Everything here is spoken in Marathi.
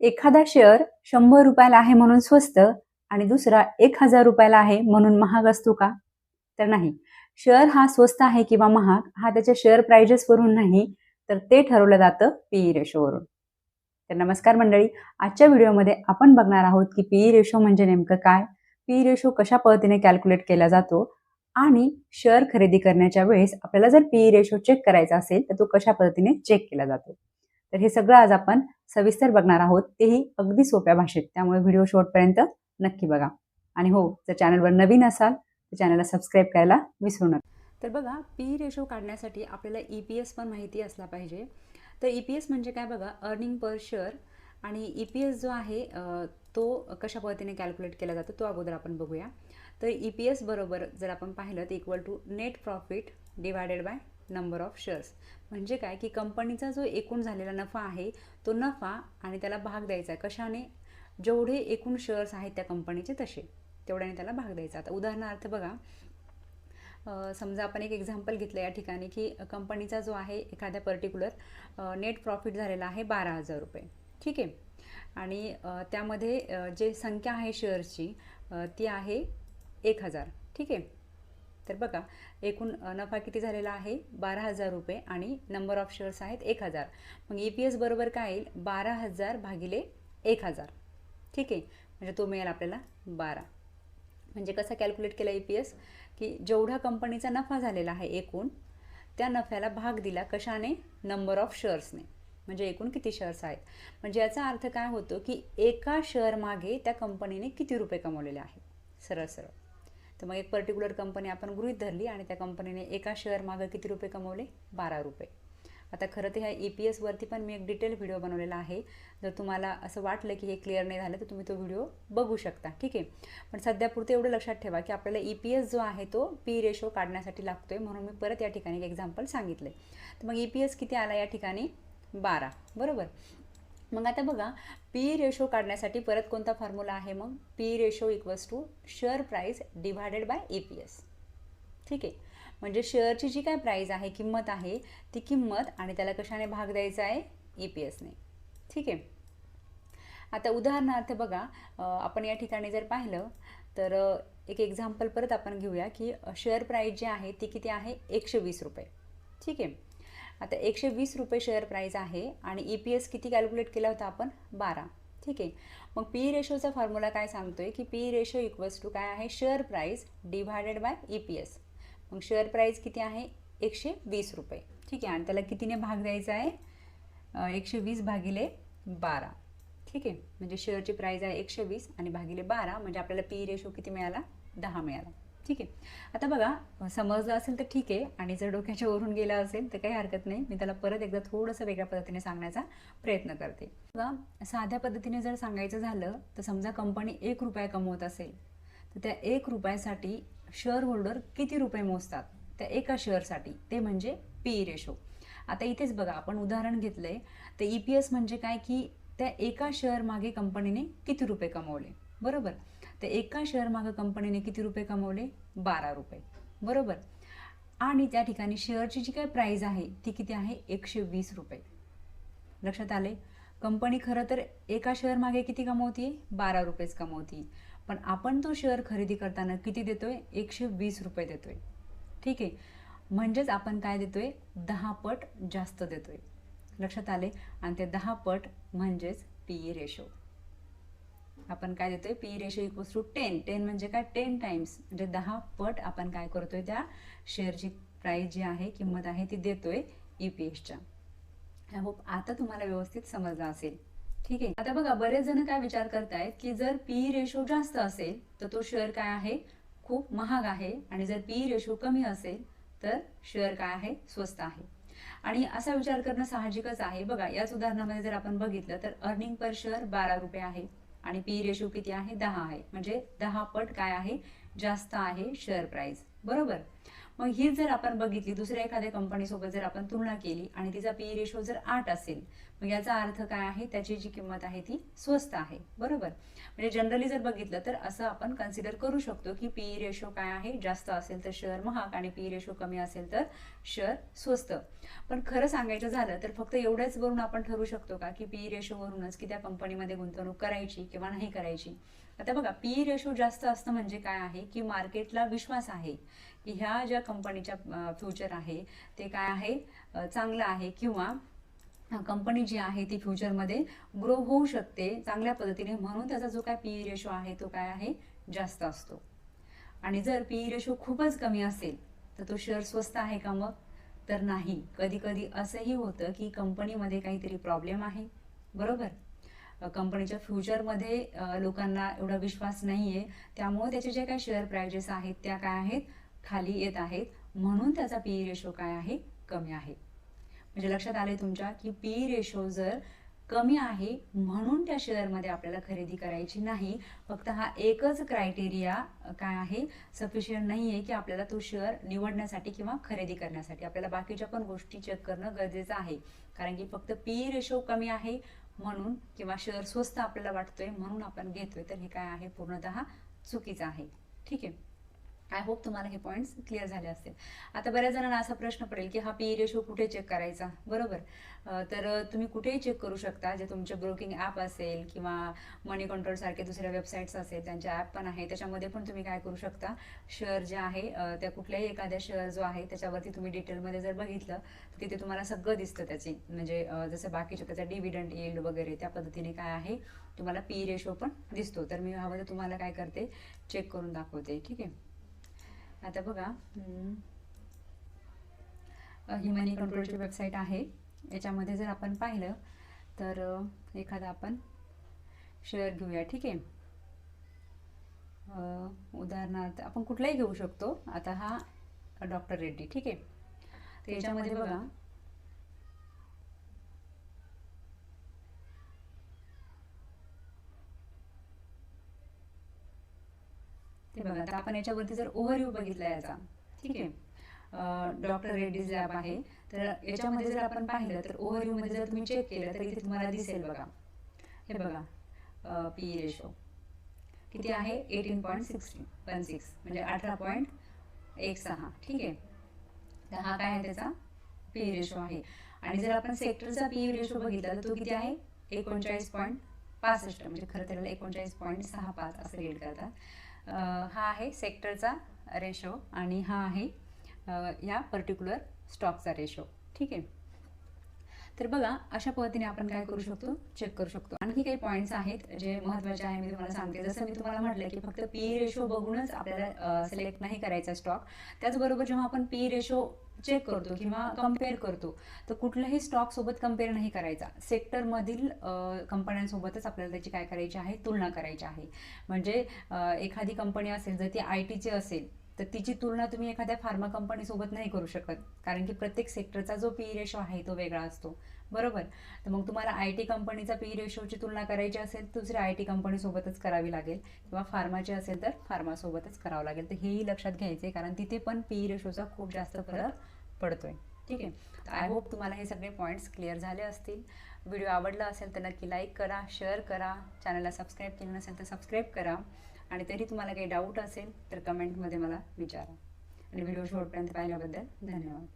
एखादा शेअर शंभर रुपयाला आहे म्हणून स्वस्त आणि दुसरा एक हजार रुपयाला आहे म्हणून महाग असतो का? तर नाही. शेअर हा स्वस्त आहे किंवा महाग हा त्याच्या शेअर प्राइजेसवरून नाही तर ते ठरवलं जातं पीई रेशोवरून तर नमस्कार मंडळी आजच्या व्हिडिओमध्ये आपण बघणार आहोत की पीई रेशो म्हणजे नेमकं काय? पीई रेशो कशा पद्धतीने कॅल्क्युलेट केला जातो? आणि शेअर खरेदी करण्याच्या वेळेस आपल्याला जर पीई रेशो चेक करायचा असेल तर तो कशा पद्धतीने चेक केला जातो? तर हे सगळं आज आपण सविस्तर बघणार आहोत. तेही अगदी सोप्या भाषेत. त्यामुळे व्हिडिओ शेवटपर्यंत नक्की बघा. आणि हो जर चॅनलवर नवीन असाल तर चॅनलला सबस्क्राईब करायला विसरू नका. तर बघा पी रेशो काढण्यासाठी आपल्याला ई पी एस पण माहिती असला पाहिजे. तर ई पी एस म्हणजे काय बघा अर्निंग पर शेअर आणि ई पी एस जो आहे तो कशा पद्धतीने कॅल्क्युलेट केला जातो तो अगोदर आपण बघूया. तर ई पी एस बरोबर जर आपण पाहिलं तर equal to net profit divided by number of shares म्हणजे काय? की कंपनीचा जो एकूण झालेला नफा आहे तो नफा आणि त्याला भाग द्यायचा आहे. कशाने? जेवढे एकूण शेअर्स आहेत त्या कंपनीचे तसे. तेवढ्याने त्याला भाग द्यायचा. आता उदाहरणार्थ बघा समजा आपण एक एक्झाम्पल घेतलं या ठिकाणी की कंपनीचा जो आहे एखाद्या पर्टिक्युलर नेट प्रॉफिट झालेला आहे बारा हजार रुपये. ठीक आहे? आणि त्यामध्ये जे संख्या आहे शेअर्सची ती आहे एक हजार. ठीक आहे? तर बघा एकूण नफा किती झालेला आहे? बारा हजार रुपये आणि नंबर ऑफ शेअर्स आहेत एक हजार. मग ई पी एस बरोबर काय येईल? बारा हजार भागिले एक हजार. ठीक आहे? म्हणजे तो मिळेल आपल्याला बारा. म्हणजे कसं कॅल्क्युलेट केला ई पी एस की जेवढा कंपनीचा नफा झालेला आहे एकूण त्या नफ्याला भाग दिला कशाने? नंबर ऑफ शेअर्सने म्हणजे एकूण किती शेअर्स आहेत? म्हणजे याचा अर्थ काय होतो की एका शेअर मागे त्या कंपनीने किती रुपये कमवलेले आहेत? सरळ सरळ. तर मग एक पर्टिक्युलर कंपनी आपण गृहीत धरली आणि त्या कंपनीने एका शेअर मागं किती रुपये कमवले? बारा रुपये. आता खरं तर ह्या ई पी एसवरती पण मी एक डिटेल व्हिडिओ बनवलेला आहे. जर तुम्हाला असं वाटलं की हे क्लिअर नाही झालं तर तुम्ही तो व्हिडिओ बघू शकता. ठीक आहे? पण सध्यापुरतं एवढं लक्षात ठेवा की आपल्याला ई पी एस जो आहे तो पी रेशो काढण्यासाठी लागतो आहे म्हणून मी परत या ठिकाणी एक एक्झाम्पल सांगितले तर मग ई पी एस किती आला या ठिकाणी? बारा. बरोबर? मग आता बघा पी रेशो काढण्यासाठी परत कोणता फॉर्म्युला आहे मग? P ratio equals to share price divided by E P S ठीक आहे? म्हणजे शेअरची जी काय प्राईज आहे किंमत आहे ती किंमत आणि त्याला कशाने भाग द्यायचा आहे? ए पी एसने ठीक आहे? आता उदाहरणार्थ बघा आपण या ठिकाणी जर पाहिलं तर एक एक्झाम्पल परत आपण घेऊया की शेअर प्राईज जी आहे ती किती आहे? एकशे वीस रुपये. ठीक आहे? आता एकशे वीस रुपये शेअर प्राईज आहे आणि ई पी एस किती कॅल्क्युलेट केला होता आपण? बारा. ठीक? आहे मग पी रेशोचा फॉर्म्युला काय सांगतो आहे की पी रेशो इक्वल्स टू काय आहे? Share price divided by E P S मग शेअर प्राईज किती आहे? एकशे वीस रुपये. ठीक? आहे आणि त्याला कितीने भाग द्यायचा आहे? एकशे वीस भागिले बारा. ठीक? म्हणजे आहे म्हणजे शेअरची प्राईज आहे एकशे वीस आणि भागिले बारा म्हणजे आपल्याला पी रेशो किती मिळाला? दहा मिळाला. ठीक आहे. आता बघा समजलं असेल तर ठीक आहे आणि जर डोक्याच्या वरून गेला असेल तर काही हरकत नाही. मी त्याला परत एकदा थोडंसं वेगळ्या पद्धतीने सांगण्याचा प्रयत्न करते. बघा साध्या पद्धतीने जर सांगायचं झालं तर समजा कंपनी एक रुपया कमवत असेल तर त्या एक रुपयासाठी शेअर होल्डर किती रुपये मोजतात? त्या एका शेअरसाठी ते म्हणजे पी रेशो आता इथेच बघा आपण उदाहरण घेतलंय. तर ई पी एस म्हणजे काय? की त्या एका शेअर मागे कंपनीने किती रुपये कमवले? बरोबर. तर एका शेअरमागं कंपनीने किती रुपये कमवले? बारा रुपये. बरोबर. आणि त्या ठिकाणी शेअरची जी काही प्राईज आहे ती किती आहे? एकशे वीस रुपये. लक्षात आले कंपनी खरं तर एका शेअरमागे किती कमवते बारा रुपयेच कमवते पण आपण तो शेअर खरेदी करताना किती देतोय? एकशे वीस रुपये देतोय. ठीक आहे? म्हणजेच आपण काय देतोय? दहा पट जास्त देतोय. लक्षात आले आणि ते दहा पट म्हणजेच पी ई रेशो आपण काय देतोय? P ratio equals to ten ten म्हणजे काय? टेन टाइम्स म्हणजे दहा पट आपण काय करतोय? त्या शेअरची प्राईस जी आहे किंमत आहे ती देतोय ई पी एसच्या आय होप आता तुम्हाला व्यवस्थित समजलं असेल. ठीक आहे? आता बघा बरेच जण काय विचार करतायत की जर पी रेशो जास्त असेल तर तो शेअर काय आहे? खूप महाग आहे. आणि जर पी रेशो कमी असेल तर शेअर काय आहे? स्वस्त आहे. आणि असा विचार करणं साहजिकच आहे. बघा याच उदाहरणामध्ये जर आपण बघितलं तर अर्निंग पर शेअर बारा रुपये आहे. आणि पी रेशो किती आहे? दहा आहे. म्हणजे दहा पट काय आहे? जास्त आहे शेअर प्राईस बरोबर? मग ही जर आपण बघितली दुसऱ्या एखाद्या कंपनीसोबत जर आपण तुलना केली आणि तिचा पी रेशो जर आठ असेल मग याचा अर्थ काय आहे? त्याची जी किंमत आहे ती स्वस्त आहे. बरोबर? म्हणजे जनरली जर बघितलं तर असं आपण कन्सिडर करू शकतो की पी रेशो काय आहे? जास्त असेल तर शेअर महाग आणि पी रेशो कमी असेल तर शेअर स्वस्त. पण खरं सांगायचं झालं तर फक्त एवढ्याच वरून आपण ठरवू शकतो का की पी रेशोवरूनच की त्या कंपनीमध्ये गुंतवणूक करायची किंवा नाही करायची? आता बघा पी रेशो जास्त असतं म्हणजे काय आहे? की मार्केटला विश्वास आहे की ह्या ज्या कंपनीच्या फ्युचर आहे ते काय आहे? चांगलं आहे किंवा कंपनी जी आहे ती फ्युचरमध्ये ग्रो होऊ शकते चांगल्या पद्धतीने. म्हणून त्याचा जो काय पी रेशो आहे तो काय आहे? जास्त असतो. आणि जर पी रेशो खूपच कमी असेल तर तो शेअर स्वस्त आहे का मग? तर नाही. कधी कधी असंही होतं की कंपनीमध्ये काहीतरी प्रॉब्लेम आहे. बरोबर? कंपनीच्या फ्युचरमध्ये लोकांना एवढा विश्वास नाही आहे त्यामुळे त्याचे जे काही शेअर प्राइजेस आहेत त्या काय आहेत? खाली येत आहेत. म्हणून त्याचा पी रेशो काय आहे? कमी आहे. म्हणजे लक्षात आले तुमच्या की पी रेशो जर कमी आहे म्हणून त्या शेअरमध्ये आपल्याला खरेदी करायची नाही. फक्त हा एकच क्रायटेरिया काय आहे? सफिशियंट नाही आहे की आपल्याला तो शेअर निवडण्यासाठी किंवा खरेदी करण्यासाठी. आपल्याला बाकीच्या पण गोष्टी चेक करणं गरजेचं आहे. कारण की फक्त पी रेशो कमी आहे म्हणून किंवा शेअर स्वस्त आपल्याला वाटतोय म्हणून आपण घेतोय तर हे काय आहे? पूर्णतः चुकीचं आहे. ठीक आहे? आय होप तुम्हाला हे पॉईंट्स क्लिअर झाले असतील. आता बऱ्याच जणांना असा प्रश्न पडेल की हा पी रेशो कुठे चेक करायचा? बरोबर. तर तुम्ही कुठेही चेक करू शकता. जे तुमचे ब्रोकिंग ॲप असेल किंवा मनी कंट्रोल सारखे दुसऱ्या वेबसाईट्स असेल त्यांच्या ॲप पण आहे. त्याच्यामध्ये पण तुम्ही काय करू शकता? शेअर जे आहे त्या कुठल्याही एखाद्या शेअर जो आहे त्याच्यावरती तुम्ही डिटेलमध्ये जर बघितलं तर तिथे तुम्हाला सगळं दिसतं त्याची. म्हणजे जसं बाकीचे त्याचा डिव्हिडंड येईल वगैरे त्या पद्धतीने काय आहे तुम्हाला पी रेशो पण दिसतो. तर मी हवं तर तुम्हाला काय करते चेक करून दाखवते. ठीक आहे? आता बघा ही मनी कंट्रोलची वेबसाईट आहे. याच्यामध्ये जर आपण पाहिलं तर एखादा आपण शेअर घेऊया ठीक आहे? उदाहरणार्थ आपण कुठलाही घेऊ शकतो. आता हा डॉक्टर रेड्डी ठीक आहे? तर याच्यामध्ये बघा ते बघा आता आपण याच्यावरती जर ओव्हरव्ह्यू बघितला याचा ठीक आहे? डॉक्टर रेड्डीज लॅब आहे. तर याच्यामध्ये जर आपण पाहिलं तर ओव्हरव्ह्यूमध्ये जर तुम्ही चेक केलं तर इथे तुम्हाला दिसेल बघा. हे बघा पी रेशो किती आहे? Eighteen point sixteen one six म्हणजे अठरा पॉईंट एक सहा ठीक आहे? तर हा काय आहे त्याचा? पी रेशो आहे. आणि जर आपण सेक्टरचा पी रेशो बघितला तर तो किती आहे? एकोणचाळीस पॉईंट पासष्ट म्हणजे खरं त्याला एकोणचाळीस पॉईंट सहा पाच असं रेट करतात. हा आहे सेक्टरचा रेशो आणि हा आहे ह्या या पर्टिक्युलर स्टॉकचा रेशो ठीक आहे? तर बघा अशा पद्धतीने आपण काय करू शकतो? चेक करू शकतो. आणखी काही पॉईंट्स आहेत जे महत्त्वाचे आहे मी तुम्हाला सांगते. जसं मी तुम्हाला म्हटलं की फक्त पी रेशो बघूनच आपल्याला सिलेक्ट नाही करायचा स्टॉक त्याचबरोबर जेव्हा आपण पी रेशो चेक करतो किंवा कंपेअर करतो तर कुठल्याही स्टॉक सोबत कंपेअर नाही करायचा. सेक्टरमधील कंपन्यांसोबतच आपल्याला त्याची काय करायची आहे? तुलना करायची आहे. म्हणजे एखादी कंपनी असेल जर ती आय टीची असेल तर तिची तुलना तुम्ही एखाद्या फार्मा कंपनीसोबत नाही करू शकत. कारण की प्रत्येक सेक्टरचा जो पी रेशो आहे तो वेगळा असतो. बरोबर? तर मग तुम्हाला आय टी कंपनीचा पी रेशोची तुलना करायची असेल तर दुसऱ्या आय टी कंपनीसोबतच करावी लागेल. किंवा फार्माची असेल तर फार्मासोबतच करावं लागेल. तर हेही लक्षात घ्यायचं आहे कारण तिथे पण पी रेशोचा खूप जास्त फरक पडतोय. ठीक आहे? तर आय होप तुम्हाला हे सगळे पॉईंट्स क्लिअर झाले असतील. व्हिडिओ आवडला असेल तर नक्की लाईक करा शेअर करा. चॅनलला सबस्क्राईब केलं नसेल तर सबस्क्राईब करा. आणि तरी तुम्हाला काही डाऊट असेल तर कमेंटमध्ये मला विचारा. आणि व्हिडिओ शेवटपर्यंत पाहिल्याबद्दल धन्यवाद.